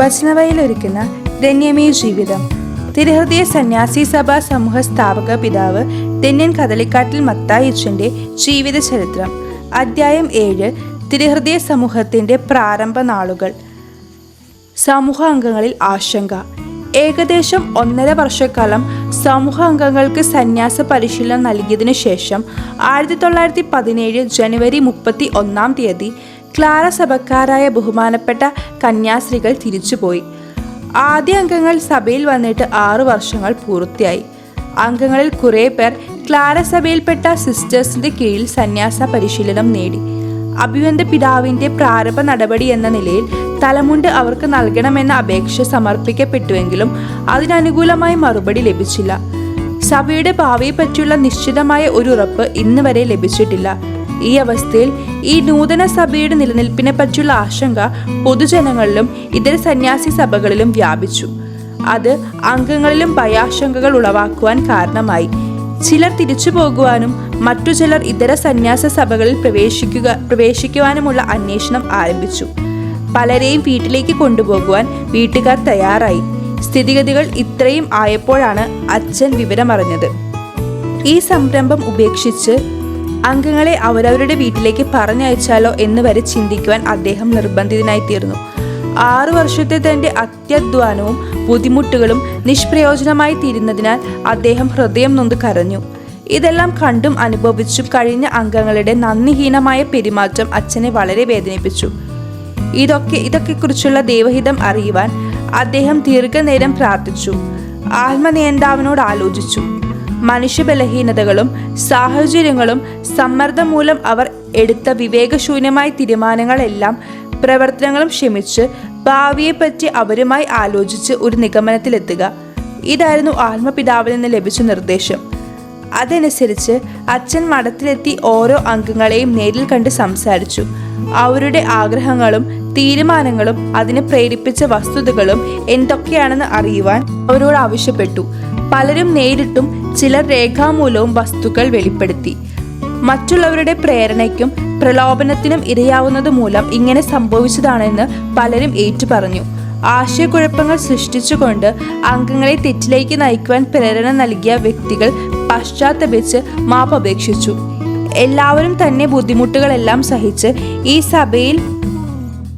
വചനവയിൽ ഒരുക്കുന്ന ധന്യമേ ജീവിതം. തിരുഹൃദയ സന്യാസി സഭാ സമൂഹ സ്ഥാപക പിതാവ് ധന്യൻ കദളിക്കാട്ടിൽ മത്തായിച്ചന്റെ ജീവിത ചരിത്രം അദ്ധ്യായം ഏഴ് തിരുഹൃദയ സമൂഹത്തിന്റെ പ്രാരംഭ നാളുകൾ. സമൂഹ അംഗങ്ങളിൽ ആശങ്ക. ഏകദേശം ഒന്നര വർഷക്കാലം സമൂഹ അംഗങ്ങൾക്ക് സന്യാസ പരിശീലനം നൽകിയതിനു ശേഷം ആയിരത്തി തൊള്ളായിരത്തി പതിനേഴ് ജനുവരി മുപ്പത്തി ഒന്നാം തീയതി ക്ലാര സഭക്കാരായ ബഹുമാനപ്പെട്ട കന്യാസ്ത്രീകൾ തിരിച്ചുപോയി. ആദ്യ അംഗങ്ങൾ സഭയിൽ വന്നിട്ട് ആറു വർഷങ്ങൾ പൂർത്തിയായി. അംഗങ്ങളിൽ കുറേ പേർ ക്ലാര സഭയിൽപ്പെട്ട സിസ്റ്റേഴ്സിന്റെ കീഴിൽ സന്യാസ പരിശീലനം നേടി. അഭിവന്ദ പിതാവിന്റെ പ്രാരംഭ നടപടി എന്ന നിലയിൽ തലമുണ്ട് അവർക്ക് നൽകണമെന്ന അപേക്ഷ സമർപ്പിക്കപ്പെട്ടുവെങ്കിലും അതിനനുകൂലമായി മറുപടി ലഭിച്ചില്ല. സഭയുടെ ഭാവിയെപ്പറ്റിയുള്ള നിശ്ചിതമായ ഒരു ഉറപ്പ് ഇന്ന് വരെ ലഭിച്ചിട്ടില്ല. ഈ അവസ്ഥയിൽ ഈ നൂതന സഭയുടെ നിലനിൽപ്പിനെ പറ്റിയുള്ള ആശങ്ക പൊതുജനങ്ങളിലും ഇതര സന്യാസി സഭകളിലും വ്യാപിച്ചു. അത് അംഗങ്ങളിലും ഭയാശങ്കകൾ ഉളവാക്കുവാൻ കാരണമായി. ചിലർ തിരിച്ചു പോകുവാനും മറ്റു ചിലർ ഇതര സന്യാസ സഭകളിൽ പ്രവേശിക്കുക പ്രവേശിക്കുവാനുമുള്ള അന്വേഷണം ആരംഭിച്ചു. പലരെയും വീട്ടിലേക്ക് കൊണ്ടുപോകുവാൻ വീട്ടുകാർ തയ്യാറായി. സ്ഥിതിഗതികൾ ഇത്രയും ആയപ്പോഴാണ് അച്ഛൻ വിവരമറിഞ്ഞത്. ഈ സംരംഭം ഉപേക്ഷിച്ച് അംഗങ്ങളെ അവരവരുടെ വീട്ടിലേക്ക് പറഞ്ഞയച്ചാലോ എന്ന് വരെ ചിന്തിക്കുവാൻ അദ്ദേഹം നിർബന്ധിതനായി തീർന്നു. ആറു വർഷത്തെ തന്റെ അത്യധ്വാനവും ബുദ്ധിമുട്ടുകളും നിഷ്പ്രയോജനമായി തീരുന്നതിനാൽ അദ്ദേഹം ഹൃദയം നൊന്ത് കരഞ്ഞു. ഇതെല്ലാം കണ്ടും അനുഭവിച്ചും കഴിഞ്ഞ അംഗങ്ങളുടെ നന്ദിഹീനമായ പെരുമാറ്റം അച്ഛനെ വളരെ വേദനിപ്പിച്ചു. ഇതൊക്കെ ഇതൊക്കെക്കുറിച്ചുള്ള ദൈവഹിതം അറിയുവാൻ അദ്ദേഹം ദീർഘനേരം പ്രാർത്ഥിച്ചു. ആത്മനിയന്താവിനോട് ആലോചിച്ചു. മനുഷ്യ ബലഹീനതകളും സാഹചര്യങ്ങളും സമ്മർദ്ദം മൂലം അവർ എടുത്ത വിവേകശൂന്യമായ തീരുമാനങ്ങളെല്ലാം പ്രവർത്തനങ്ങളും ക്ഷമിച്ച് ഭാവിയെപ്പറ്റി അവരുമായി ആലോചിച്ച് ഒരു നിഗമനത്തിലെത്തുക. ഇതായിരുന്നു ആത്മപിതാവിൽ നിന്ന് ലഭിച്ച നിർദ്ദേശം. അതനുസരിച്ച് അച്ഛൻ മഠത്തിലെത്തി ഓരോ അംഗങ്ങളെയും നേരിൽ കണ്ട് സംസാരിച്ചു. അവരുടെ ആഗ്രഹങ്ങളും തീരുമാനങ്ങളും അതിനെ പ്രേരിപ്പിച്ച വസ്തുതകളും എന്തൊക്കെയാണെന്ന് അറിയുവാൻ അവരോട് ആവശ്യപ്പെട്ടു. പലരും നേരിട്ടും ചിലർ രേഖാമൂലവും വസ്തുക്കൾ വെളിപ്പെടുത്തി. മറ്റുള്ളവരുടെ പ്രേരണയ്ക്കും പ്രലോഭനത്തിനും ഇരയാവുന്നത് മൂലം ഇങ്ങനെ സംഭവിച്ചതാണെന്ന് പലരും ഏറ്റുപറഞ്ഞു. ആശയക്കുഴപ്പങ്ങൾ സൃഷ്ടിച്ചുകൊണ്ട് അംഗങ്ങളെ തെറ്റിലേക്ക് നയിക്കുവാൻ പ്രേരണ നൽകിയ വ്യക്തികൾ പശ്ചാത്തപിച്ച് മാപ്പപേക്ഷിച്ചു. എല്ലാവരും തന്നെ ബുദ്ധിമുട്ടുകളെല്ലാം സഹിച്ച് ഈ സഭയിൽ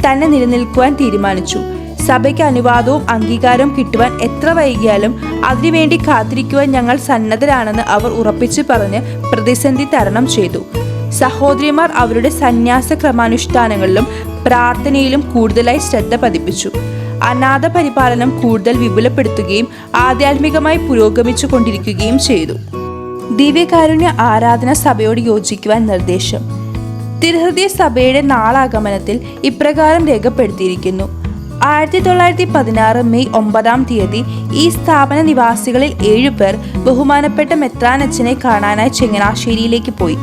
തന്നെ നിലനിൽക്കുവാൻ തീരുമാനിച്ചു. സഭയ്ക്ക് അനുവാദവും അംഗീകാരവും കിട്ടുവാൻ എത്ര വൈകിയാലും അതിനുവേണ്ടി കാത്തിരിക്കുവാൻ ഞങ്ങൾ സന്നദ്ധരാണെന്ന് അവർ ഉറപ്പിച്ചു പറഞ്ഞ് പ്രതിസന്ധി തരണം ചെയ്തു. സഹോദരിമാർ അവരുടെ സന്യാസ ക്രമാനുഷ്ഠാനങ്ങളിലും പ്രാർത്ഥനയിലും കൂടുതലായി ശ്രദ്ധ പതിപ്പിച്ചു. അനാഥ പരിപാലനം കൂടുതൽ വിപുലപ്പെടുത്തുകയും ആധ്യാത്മികമായി പുരോഗമിച്ചു കൊണ്ടിരിക്കുകയും ചെയ്തു. ദിവ്യകാരുണ്യ ആരാധന സഭയോട് യോജിക്കുവാൻ നിർദ്ദേശം. തിരുഹൃദയ സഭയുടെ നാളാഗമനത്തിൽ ഇപ്രകാരം രേഖപ്പെടുത്തിയിരിക്കുന്നു. ആയിരത്തി തൊള്ളായിരത്തി പതിനാറ് മെയ് ഒമ്പതാം തീയതി ഈ സ്ഥാപന നിവാസികളിൽ ഏഴുപേർ ബഹുമാനപ്പെട്ട മെത്രാനച്ചനെ കാണാനായി ചങ്ങനാശ്ശേരിയിലേക്ക് പോയി.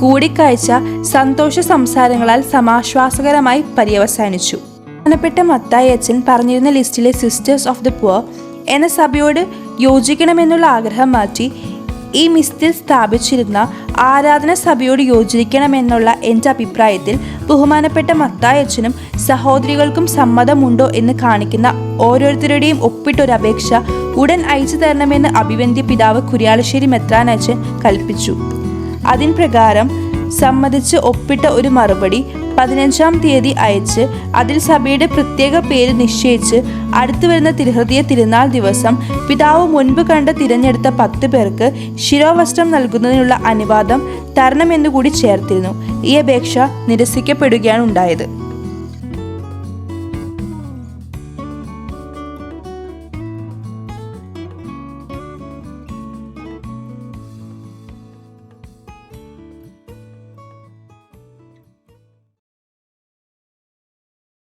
കൂടിക്കാഴ്ച സന്തോഷ സംസാരങ്ങളാൽ സമാശ്വാസകരമായി പര്യവസാനിച്ചു. ബഹുമാനപ്പെട്ട മത്തായി അച്ഛൻ പറഞ്ഞിരുന്ന ലിസ്റ്റിലെ സിസ്റ്റേഴ്സ് ഓഫ് ദ പുവർ എന്ന സഭയോട് യോജിക്കണമെന്നുള്ള ആഗ്രഹം മാറ്റി ഈ മിസ്റ്റിൽ സ്ഥാപിച്ചിരുന്ന ആരാധന സഭയോട് യോജിക്കണമെന്നുള്ള എന്റെ അഭിപ്രായത്തിൽ ബഹുമാനപ്പെട്ട മത്തായച്ചനും സഹോദരികൾക്കും സമ്മതമുണ്ടോ എന്ന് കാണിക്കുന്ന ഓരോരുത്തരുടെയും ഒപ്പിട്ടൊരു അപേക്ഷ ഉടൻ അയച്ചു തരണമെന്ന് അഭിവന്ദ്യ പിതാവ് കുര്യാളശ്ശേരി മെത്രാനച്ചൻ കൽപ്പിച്ചു. അതിൻ പ്രകാരം സമ്മതിച്ച് ഒപ്പിട്ട ഒരു മറുപടി പതിനഞ്ചാം തീയതി അയച്ച് അതിൽ സഭയുടെ പ്രത്യേക പേര് നിശ്ചയിച്ച് അടുത്തു വരുന്ന തിരുഹൃദയ തിരുനാൾ ദിവസം പിതാവ് മുൻപ് കണ്ട് തിരഞ്ഞെടുത്ത പത്ത് പേർക്ക് ശിരോവസ്ത്രം നൽകുന്നതിനുള്ള അനുവാദം തരണമെന്നുകൂടി ചേർത്തിരുന്നു. ഈ അപേക്ഷ നിരസിക്കപ്പെടുകയാണ് ഉണ്ടായത്.